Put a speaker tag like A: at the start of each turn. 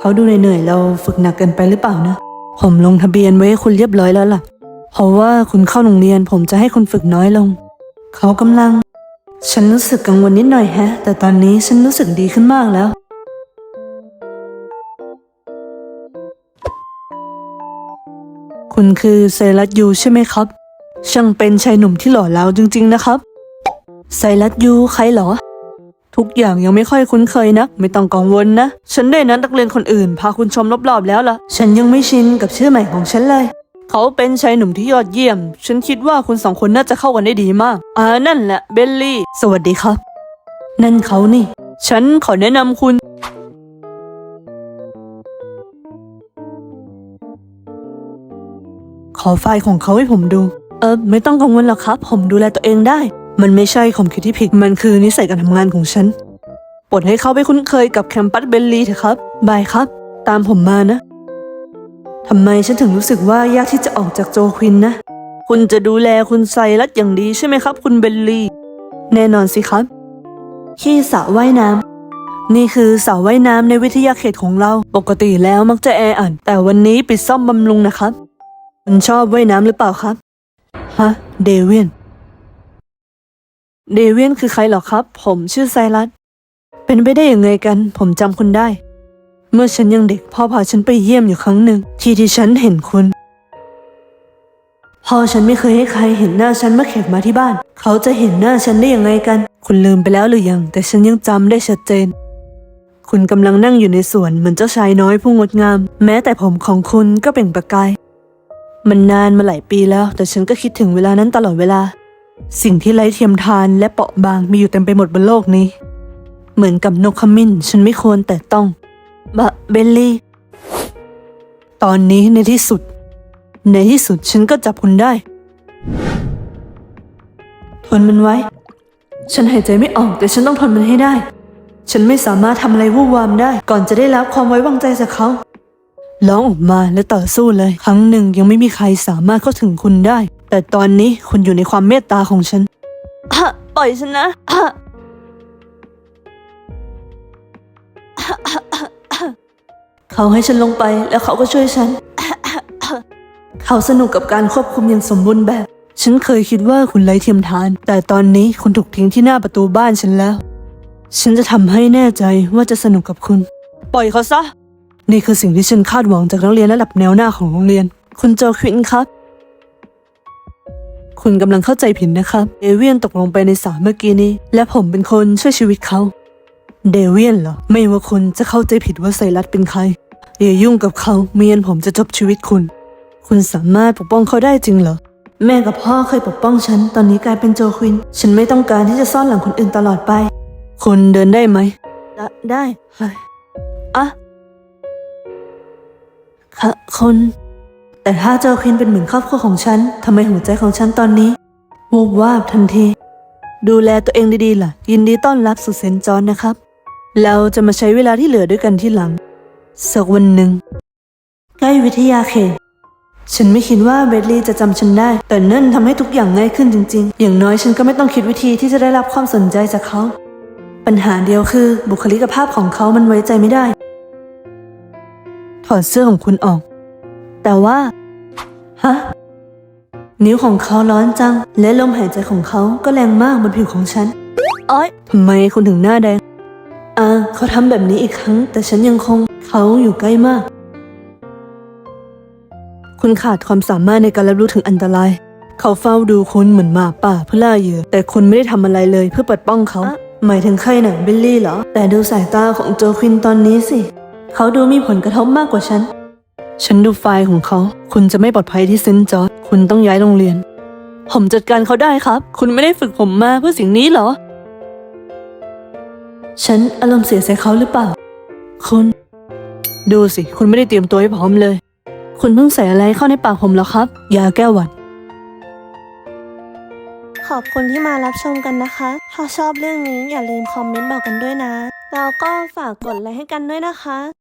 A: เขาดูเหนื่อยๆเราฝึกหนักเกินไปหรือเปล่านะ ผมลงทะเบียนไว้ให้คุณเรียบร้อยแล้วล่ะ เพราะว่าคุณเข้าโรงเรียนผมจะให้คุณฝึกน้อยลง เขากำลัง ฉันรู้สึกกังวลนิดหน่อยแฮะ แต่ตอนนี้ฉันรู้สึกดีขึ้นมากแล้ว คุณคือไซรัสยูใช่ไหมครับ ช่างเป็นชายหนุ่มที่หล่อเหลาจริง ๆ นะครับไซรัสยูใครหรอ ทุกอย่างยังไม่ค่อยคุ้นเคยนักไม่ต้องกังวลนะ ฉันได้นัดนักเรียนคนอื่น พาคุณชมรอบๆแล้วล่ะ ฉันยังไม่ชินกับชื่อใหม่ของฉันเลย เขาเป็นชายหนุ่มที่ยอดเยี่ยม ฉันคิดว่าคุณสองคนน่าจะเข้ากันได้ดีมาก อ่านั่นแหละเบลลี่ สวัสดีครับ นั่นเขานี่ ฉันขอแนะนำคุณ ขอไฟล์ของเขาให้ผมดู เออไม่ต้องกังวลหรอกครับ ผมดูแลตัวเองได้ มันไม่ใช่ความคิดที่ผิด มันคือนิสัยการทำงานของฉันปลดให้เขาไปคุ้นเคยกับแคมปัสเบลลีเถอะครับ บายครับ ตามผมมานะ ทำไมฉันถึงรู้สึกว่ายากที่จะออกจากโจควินนะ คุณจะดูแลคุณไซรัสอย่างดีใช่ไหมครับ คุณเบลลีแน่นอนสิครับ ที่สระว่ายน้ำ นี่คือสระว่ายน้ำในวิทยาเขตของเรา ปกติแล้วมักจะแออัดแต่วันนี้ปิดซ่อมบำรุงนะครับ คุณชอบว่ายน้ำหรือเปล่าครับ ฮะ เดวียน เดเวียนคือใครหรอครับ ผมชื่อไซรัส เป็นไปได้ยังไงกัน ผมจำคุณได้ เมื่อฉันยังเด็กพ่อพาฉันไปเยี่ยมอยู่ครั้งหนึ่ง ที่ที่ฉันเห็นคุณ พ่อฉันไม่เคยให้ใครเห็นหน้าฉันเมื่อแขกมาที่บ้าน เขาจะเห็นหน้าฉันได้ยังไงกัน คุณลืมไปแล้วหรือยัง แต่ฉันยังจำได้ชัดเจน คุณกำลังนั่งอยู่ในสวนเหมือนเจ้าชายน้อยผู้งดงาม แม้แต่ผมของคุณก็เปล่งประกาย มันนานมาหลายปีแล้ว แต่ฉันก็คิดถึงเวลานั้นตลอดเวลา สิ่งที่ไร้เทียมทานและเปราะบางมีอยู่เต็มไปหมดบนโลกนี้ เหมือนกับนกขมิ้นฉันไม่ควรแต่ต้องบะเบลลี่ ตอนนี้ในที่สุด ในที่สุดฉันก็จับคุณได้ทนมันไว้ ฉันหายใจไม่ออกแต่ฉันต้องทนมันให้ได้ ฉันไม่สามารถทำอะไรวู่วามได้ ก่อนจะได้รับความไว้วางใจจากเขา ร้องออกมาและต่อสู้เลย ครั้งหนึ่งยังไม่มีใครสามารถเข้าถึงคุณได้ แต่ตอนนี้คุณอยู่ในความเมตตาของฉันอะปล่อยฉันนะอะเขาให้ฉันลงไปแล้วเขาก็ช่วยฉัน เขาสนุกกับการควบคุมอย่างสมบูรณ์แบบ ฉันเคยคิดว่าคุณไร้เทียมทาน แต่ตอนนี้คุณถูกทิ้งที่หน้าประตูบ้านฉันแล้ว ฉันจะทำให้แน่ใจว่าจะสนุกกับคุณ ปล่อยเขาซะ นี่คือสิ่งที่ฉันคาดหวังจากนักเรียนระดับแนวหน้าของโรงเรียน คุณโจควินครับ คุณกำลังเข้าใจผิดนะครับ เดเวียนตกลงไปในสระเมื่อกี้นี้ และผมเป็นคนช่วยชีวิตเขา เดเวียนเหรอ ไม่ว่าคุณจะเข้าใจผิดว่าไซรัสเป็นใคร อย่ายุ่งกับเขาไม่งั้นผมจะจบชีวิตคุณ คุณสามารถปกป้องเขาได้จริงเหรอ แม่กับพ่อเคยปกป้องฉัน ตอนนี้กลายเป็นโจควิน ฉันไม่ต้องการที่จะซ่อนหลังคนอื่นตลอดไป คุณเดินได้ไหม ได้ได้เฮ้ยอะค่ะคน แต่ถ้าเจอควินเป็นเหมือนครอบครัวของฉันทำไมหัวใจของฉันตอนนี้วูบวาบทันที ดูแลตัวเองดีๆล่ะ ยินดีต้อนรับสู่เซนจอนนะครับ เราจะมาใช้เวลาที่เหลือด้วยกันที่หลัง สักวันหนึ่งใกล้วิทยาเขตฉันไม่คิดว่าเบดลีย์จะจำฉันได้ แต่นั่นทำให้ทุกอย่างง่ายขึ้นจริงๆ อย่างน้อยฉันก็ไม่ต้องคิดวิธีที่จะได้รับความสนใจจากเขา ปัญหาเดียวคือ บุคลิกภาพของเขามันไว้ใจไม่ได้ ถอดเสื้อของคุณออก แต่ว่า ฮะ นิ้วของเขาร้อนจัง และลมหายใจของเขาก็แรงมากบนผิวของฉันอ้อยทำไมคุณถึงหน้าแดง อ่า เขาทำแบบนี้อีกครั้ง แต่ฉันยังคงเขาอยู่ใกล้มาก คุณขาดความสามารถในการรับรู้ถึงอันตราย เขาเฝ้าดูคุณเหมือนหมาป่าเพื่อล่าเหยื่อ แต่คุณไม่ได้ทำอะไรเลยเพื่อปกป้องเขา หมายถึงใครหนังบิลลี่เหรอ แต่ดูสายตาของโจควินตอนนี้สิ เขาดูมีผลกระทบมากกว่าฉัน ฉันดูไฟล์ของเขา คุณจะไม่ปลอดภัยที่เซนต์จอร์จคุณต้องย้ายโรงเรียน ผมจัดการเขาได้ครับ คุณไม่ได้ฝึกผมมาเพื่อสิ่งนี้เหรอ ฉันอารมณ์เสียใส่เขาหรือเปล่า คุณ ดูสิ คุณไม่ได้เตรียมตัวให้พร้อมเลย คุณเพิ่งใส่อะไรเข้าในปากผมแล้วครับ ยาแก้หวัด
B: ขอบคุณที่มารับชมกันนะคะ ถ้าชอบเรื่องนี้อย่าลืมคอมเมนต์บอกกันด้วยนะ แล้วก็ฝากกดไลค์ให้กันด้วยนะคะ